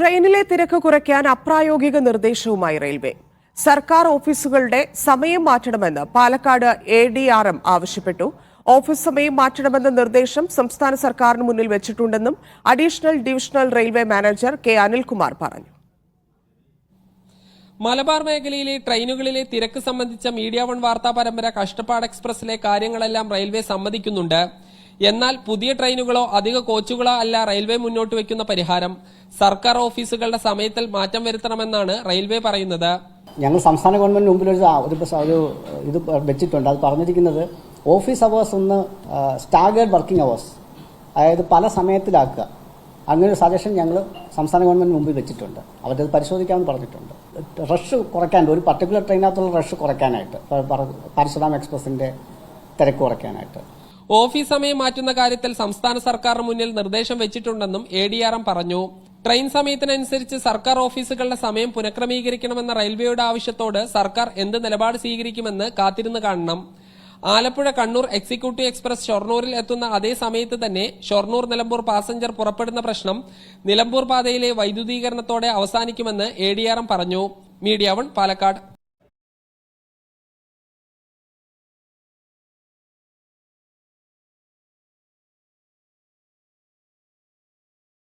ട്രെയിനിലെ തിരക്ക് കുറയ്ക്കാൻ അപ്രായോഗിക നിർദ്ദേശവുമായി റെയിൽവേ. സർക്കാർ ഓഫീസുകളുടെ സമയം മാറ്റണമെന്ന് Palakkad A D R M ആവശ്യപ്പെട്ടു. ഓഫീസ് സമയം മാറ്റണമെന്ന നിർദ്ദേശം സംസ്ഥാന സർക്കാരിന് മുന്നിൽ വെച്ചിട്ടുണ്ടെന്നും additional divisional railway manager K Anilkumar പറഞ്ഞു. മലബാർ മേഖലയിലെ ട്രെയിനുകളിലെ തിരക്ക് സംബന്ധിച്ച മീഡിയ വൺ വാർത്താ പരമ്പര കഷ്ടപ്പാട് എക്സ്പ്രസിലെ കാര്യങ്ങളെല്ലാം റെയിൽവേ സമ്മതിക്കുന്നുണ്ട്. എന്നാൽ പുതിയ ട്രെയിനുകളോ അധിക കോച്ചുകളോ അല്ല റെയിൽവേ മുന്നോട്ട് വയ്ക്കുന്ന പരിഹാരം. സർക്കാർ ഓഫീസുകളുടെ സമയത്തിൽ മാറ്റം വരുത്തണമെന്നാണ് റെയിൽവേ പറയുന്നത്. ഞങ്ങൾ സംസ്ഥാന ഗവൺമെന്റിന് മുമ്പിൽ ഒരു ഇത് വെച്ചിട്ടുണ്ട്. അത് പറഞ്ഞിരിക്കുന്നത് ഓഫീസ് അവേഴ്സ് ഒന്ന് സ്റ്റാഗേർഡ് വർക്കിംഗ് അവേഴ്സ് അതായത് പല സമയത്തിലാക്കുക. അങ്ങനെ ഒരു സജഷൻ ഞങ്ങൾ സംസ്ഥാന ഗവൺമെന്റ് മുമ്പിൽ വെച്ചിട്ടുണ്ട്. അവരത് പരിശോധിക്കാമെന്ന് പറഞ്ഞിട്ടുണ്ട്. റഷ് കുറയ്ക്കാൻ ഒരു പർട്ടിക്കുലർ ട്രെയിനകത്തുള്ള റഷ് കുറയ്ക്കാനായിട്ട് പരശുറാം എക്സ്പ്രസിന്റെ തിരക്ക് കുറയ്ക്കാനായിട്ട്. ഓഫീസ് സമയം മാറ്റുന്ന കാര്യത്തിൽ സംസ്ഥാന സർക്കാരിന് മുന്നിൽ നിർദ്ദേശം വെച്ചിട്ടുണ്ടെന്നും എ ഡി ആർ എം പറഞ്ഞു. ട്രെയിൻ സമയത്തിനനുസരിച്ച് സർക്കാർ ഓഫീസുകളുടെ സമയം പുനഃക്രമീകരിക്കണമെന്ന റെയിൽവേയുടെ ആവശ്യത്തോട് സർക്കാർ എന്ത് നിലപാട് സ്വീകരിക്കുമെന്ന് കാത്തിരുന്ന് കാണണം. ആലപ്പുഴ കണ്ണൂർ എക്സിക്യൂട്ടീവ് എക്സ്പ്രസ് ഷൊർണൂരിൽ എത്തുന്ന അതേ സമയത്ത് തന്നെ ഷൊർണൂർ നിലമ്പൂർ പാസഞ്ചർ പുറപ്പെടുന്ന പ്രശ്നം നിലമ്പൂർ പാതയിലെ വൈദ്യുതീകരണത്തോടെ അവസാനിക്കുമെന്ന് എ പറഞ്ഞു. Media One Palakkad.